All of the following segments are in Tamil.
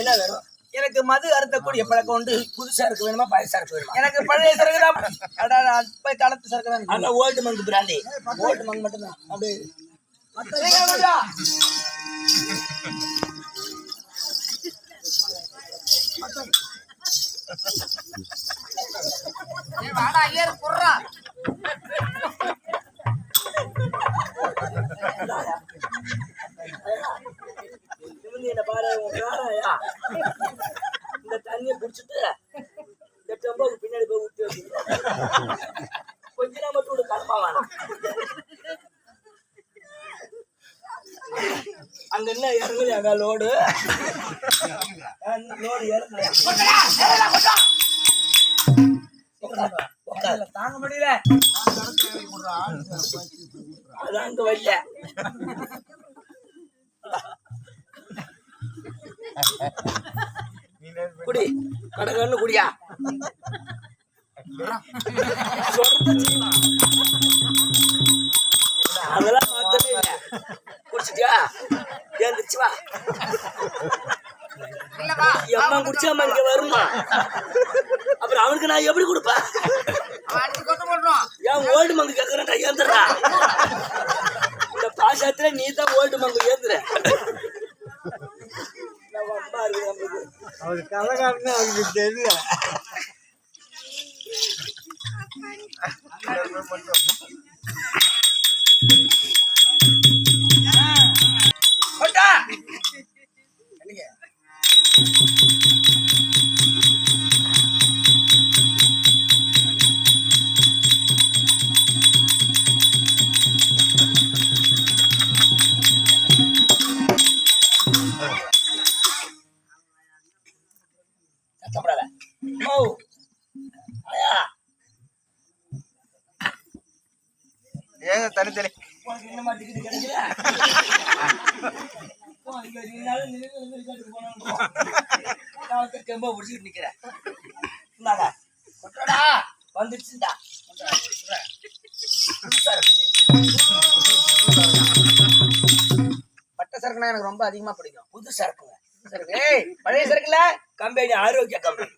என்ன வேணும்? எனக்கு மது அருந்தக்கூடிய பழக்கம் உண்டு. புதுசா இருக்கு வேணுமா பழசா இருக்கு வேணுமா? எனக்கு பழைய சரக்கு தான். போய் காலத்து சரக்கு தான் அந்த ஓல்டு மங்கு பிராண்டி. ஓட்டு மங்க மட்டும்தான். அப்படியே. வாடா, ஏறு, குர்ரா. நிமிர்ந்து என்ன பாரு உன் காராயா இந்த தண்ணியை பின்னாடி போய் வச்சுக்கிறோம் கொஞ்ச நேரம் மட்டும் விடு கலப்பா வேணாம். அங்க என்ன இறங்குது அங்க லோடு? லோடு இறங்குது தாங்க முடியல. அது அங்க வரல. குடி. கடகன்னு குடியா? அதெல்லாம் மாத்தவே இல்லை. குடிச்சிட்டியா? ஏந்திரிச்சு வா. எம்மா குடிச்சா அம்மா இங்க வருமா அப்புறம் அவனுக்கு நான் எப்படி கொடுப்பேன் அடிச்சு கொண்டு போடுறோம் ஏன் ஓல்டு மங்கு கேட்கறேன் ஏந்துடுறா இந்த பாசத்துல நீ தான் ஓல்டு மங்கு ஏந்துற நம்ம அம்மா இருக்கு நம்மளுக்கு அவர் கலகாரன்னு அவருக்கு தெரியல கொண்டா நான் வந்து கெம்ப பிடிச்சிட்டு நிக்கிறேன். வந்துச்சுடா பட்ட சரக்குனா எனக்கு ரொம்ப அதிகமா பிடிக்கும். புது சரக்குங்க. சரக்கு. ஏய் பழைய சரக்குல கம்பெனி ஆரோக்கிய கம்பெனி.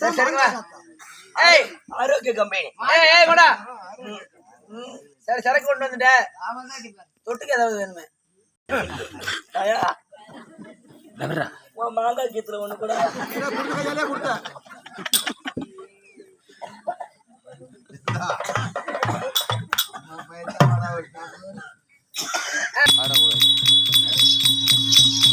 சரி சரிங்களா ஏய் ஆரோக்கிய கம்பெனி ஏய் ஏய் கொண்டா சரி சரக்கு கொண்டு வந்துட்டேன் தொட்டுக்கு ஏதாவது வேணுமே. மாங்காய் கீத்துல ஒண்ணு கூட. ஈஸியா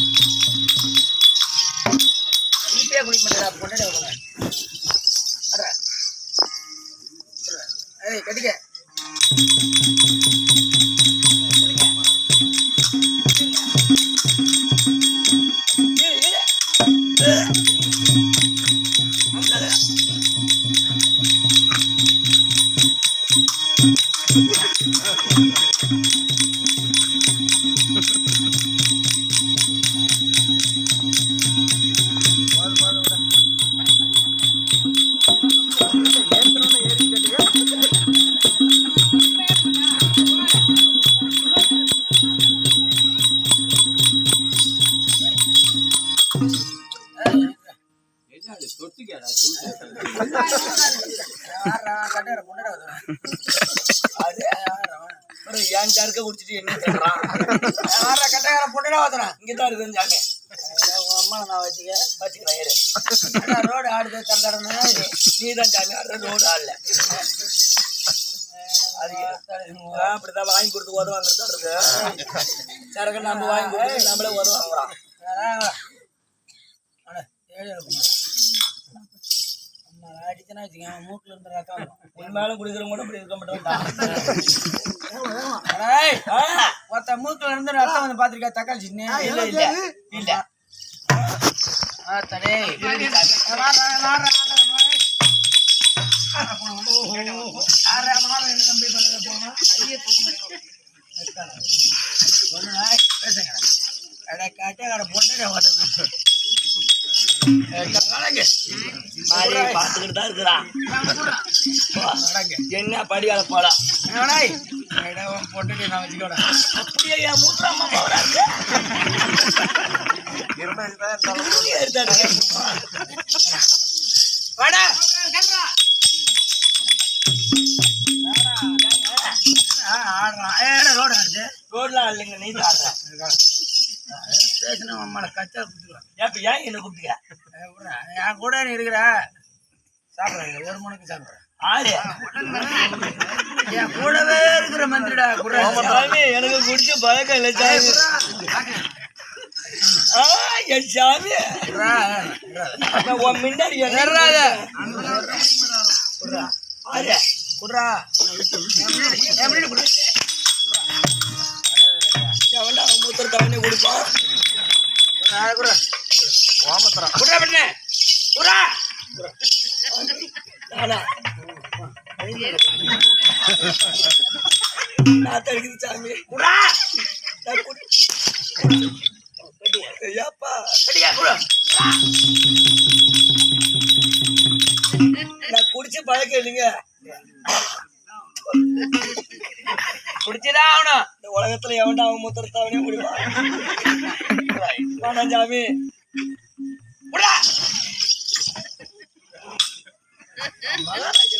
யாரா அது ஏன் சரக்க குடிச்சிட்டு என்ன தேடுறான் யாரா பொண்ணுடா கொண்டாட வந்துறான் இங்கதான் இருக்குன்னு சாமி அம்மா நான் வச்சுக்க வச்சுக்கிறேன் இரு ரோடு ஆடுது தந்தரன்னு நீ தான் சாமி ஆடுற ரோடு ஆடல அப்படிதான் வாங்கி கொடுத்து உதவ வந்துட்டு இருக்கு? சரக்கு நம்ம வாங்கி கொடுத்து நம்மளே உதவ வாங்குறோம் மூக்குல இருந்து ரத்தம் வரும். உண்மையாலும் குடிக்கிறவங்க கூட இப்படி இருக்க மாட்டோம் ஒருத்த மூக்குல இருந்து ரத்தம் வந்து பாத்திருக்கா தக்காளி சின்ன இல்ல இல்ல இல்ல ஆத்தடே போட்டு பார்த்துக்கிட்டு தான் இருக்கிறான் என்ன படியால போலாம் அப்படியே என் மூத்திராம வாடா. ஆ, ஆடுறான். ரோடு ஆடுது. ரோட்ல இல்லைங்க நீ தான். பேசினா அம்மால கச்சா ஏப்ப ஏன் என்ன கூப்பிட்டுக்க என் கூட நீ இருக்கிற சாப்பிடுறேன் ஒரு மணிக்கு சாப்பிடுறேன் ஆறு என் கூடவே இருக்கிற மந்திரிடா. சாமி எனக்கு குடிச்ச பழக்கம் இல்லை சாமி என் சாமி உன் முன்னாடி என்ன வர்றாத. எவன்டா அவன் மூத்தர் தவணை கொடுப்பான் நான் தடுக்குது சாமி. குடா. ஐயாப்பா. அடியா, குர்ரா. நான் பழக்கம் இல்லைங்க. குடிச்சுதான் ஆகணும். உலகத்துல எவன்டா அவன் மூத்தர் முடிவான் குடிப்பான் வேணாம் சாமி. மகாராஜா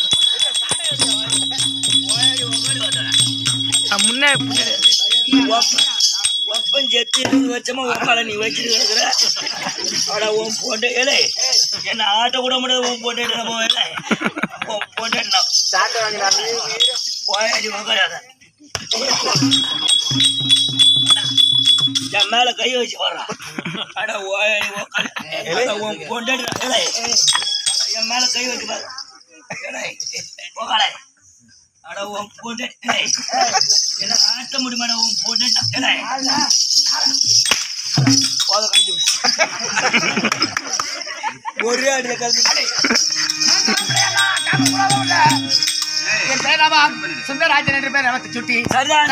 முன்னே ஒப்பம் செத்து இருபது வருஷமா ஒப்பால நீ வச்சுட்டு கிடக்குற உன் என்ன ஆட்ட கூட முடியாது உன் உன் உக்காராத என் மேல கை வச்சு வர்றான் அட ஓயாடி உக்கார. உன் என் மேல கை வச்சு பாரு. அட உன் ஏலே என்ன ஆட்ட முடியுமாடா உன் ஏலே போத கண்டு ஒரே அடியில கலந்து. என் பேர் சுந்தரராஜன் என்று பேர் அவத்து சுட்டி. சரிதான்.